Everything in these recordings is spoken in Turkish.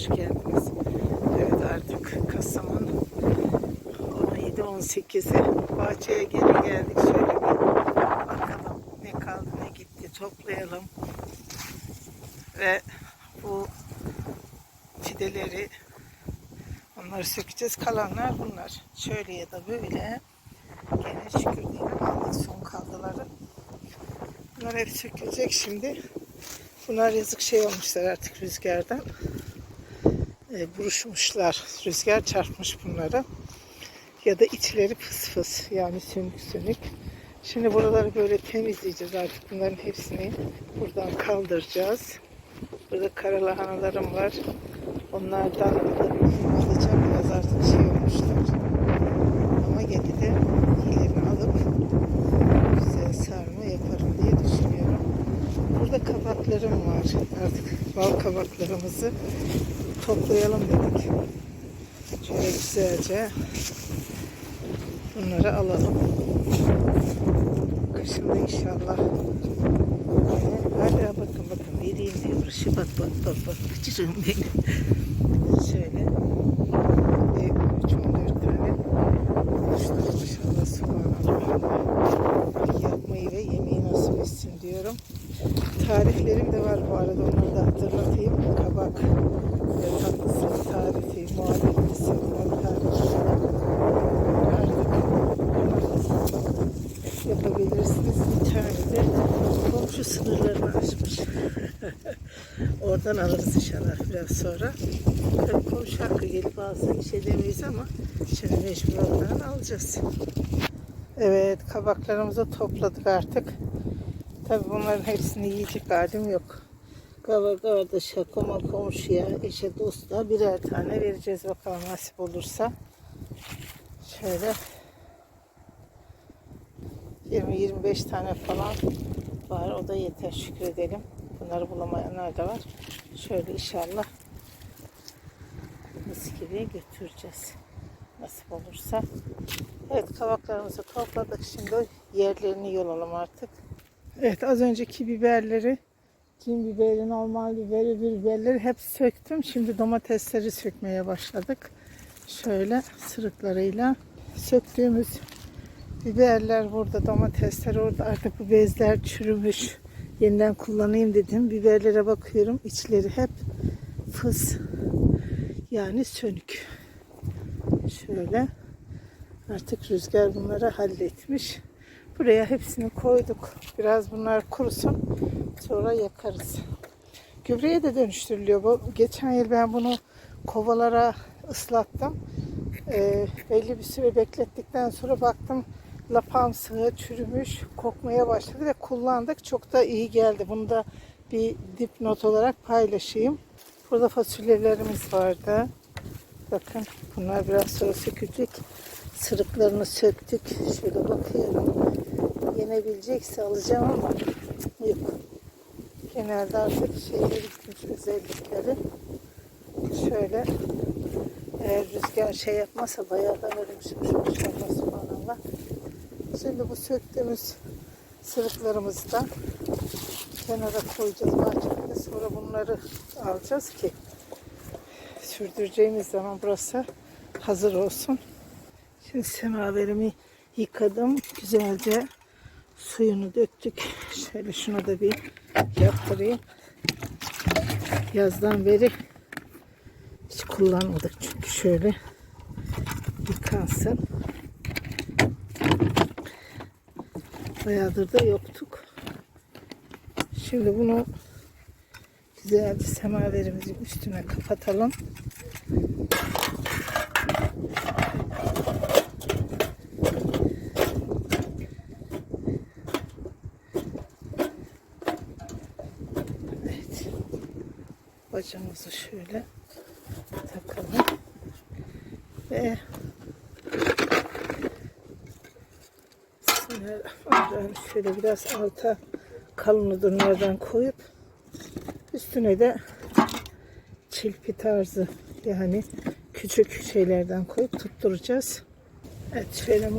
hoş geldiniz. Evet artık Kasım'ın 17-18'i. Bahçeye geri geldik. Şöyle bir bakalım ne kaldı ne gitti toplayalım. Ve bu fideleri onları sökeceğiz. Kalanlar bunlar. Şöyle ya da böyle gene şükür diyelim aldık son kaldıları. Bunlar hep sökülecek şimdi. Bunlar yazık şey olmuşlar artık rüzgardan. E, buruşmuşlar. Rüzgar çarpmış bunları. Ya da içleri fıs fıs yani sönük sönük. Şimdi buraları böyle temizleyeceğiz artık. Bunların hepsini buradan kaldıracağız. Burada kara lahanalarım var. Onlardan alacağım. Biraz artık şey olmuşlar. Ama gene de iyilerini alıp güzel sarma yaparım diye düşünüyorum. Burada kabaklarım var. Artık bal kabaklarımızı toplayalım dedik. Şöyle güzelce bunları alalım. Kışında inşallah. Hala bakın bakın vereyim diye uğraşı. Bak bak bak bak. Kıçırım benim. Şöyle. Bir 3-14 tane oluşturmuş. Yapmayı ve yemeği nasip etsin diyorum. Tariflerim de var bu arada onları da hatırlatayım. Kabak tatlısı tarifi. Bir tane de komşu sınırlarını aşmış. Oradan alırız inşallah biraz sonra. Tabii komşu hakkı gelip alsa bir şey demeyiz ama şimdi mecbur olarak alacağız. Evet kabaklarımızı topladık artık. Tabii bunların hepsini yiyecek halim yok. Kabak kardeşe, koma komşuya, eşe, dosta birer tane vereceğiz bakalım nasip olursa. Şöyle 20-25 tane falan var. O da yeter şükür edelim. Bunları bulamayanlar da var. Şöyle inşallah mis gibi götüreceğiz. Nasip olursa. Evet kabaklarımızı topladık. Şimdi yerlerini yolalım artık. Evet az önceki biberleri cin biberi, normal biberi, biberleri hep söktüm. Şimdi domatesleri sökmeye başladık. Şöyle sırıklarıyla söktüğümüz biberler burada, domatesler orada. Artık bu bezler çürümüş. Yeniden kullanayım dedim. Biberlere bakıyorum. İçleri hep fıs. Yani sönük. Şöyle. Artık rüzgar bunları halletmiş. Buraya hepsini koyduk. Biraz bunlar kurusun. Sonra yakarız. Gübreye de dönüştürülüyor bu. Geçen yıl ben bunu kovalara ıslattım. Ee, belli bir süre beklettikten sonra baktım lapam sığı çürümüş, kokmaya başladı ve kullandık. Çok da iyi geldi. Bunu da bir dipnot olarak paylaşayım. Burada fasulyelerimiz vardı. Bakın bunlar biraz sonra sökülecek. Sırıklarını söktük. Şöyle bakıyorum. Yenebilecekse alacağım ama yok. Genelde artık şeyleri gitmiş özellikleri. Şöyle eğer rüzgar şey yapmasa bayağı da verilmişmiş. Maşallah subhanallah. Şimdi bu söktüğümüz sırıklarımızı da kenara koyacağız bahçede. Sonra bunları alacağız ki sürdüreceğimiz zaman burası hazır olsun. Şimdi semaverimi yıkadım. Güzelce suyunu döktük. Şöyle şuna da bir yaptırayım. Yazdan beri hiç kullanmadık çünkü şöyle yıkansın. Bayağıdır da yoktuk. Şimdi bunu güzelce semaverimizin üstüne kapatalım. Bacamızı şöyle takalım. Ve. Şöyle biraz alta kalın odunlardan koyup üstüne de çilpi tarzı yani küçük şeylerden koyup tutturacağız. Evet şöyle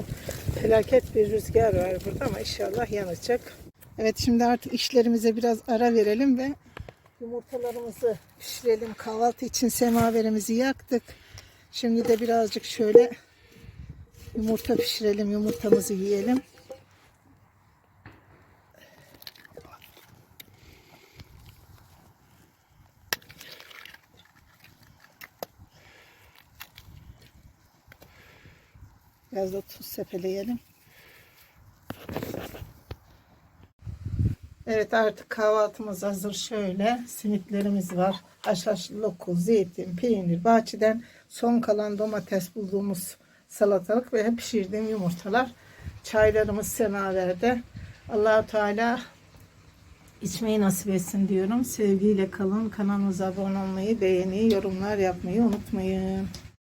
felaket bir rüzgar var burada ama inşallah yanacak. Evet şimdi artık işlerimize biraz ara verelim ve Yumurtalarımızı pişirelim. Kahvaltı için semaverimizi yaktık. Şimdi de birazcık şöyle yumurta pişirelim. Yumurtamızı yiyelim. Biraz da tuz sepeleyelim. Evet artık kahvaltımız hazır şöyle. Simitlerimiz var. Haşhaşlı lokum, zeytin, peynir, bahçeden son kalan domates bulduğumuz salatalık ve pişirdiğim yumurtalar. Çaylarımız semaverde. Allahu Teala içmeyi nasip etsin diyorum. Sevgiyle kalın. Kanalımıza abone olmayı, beğeni, yorumlar yapmayı unutmayın.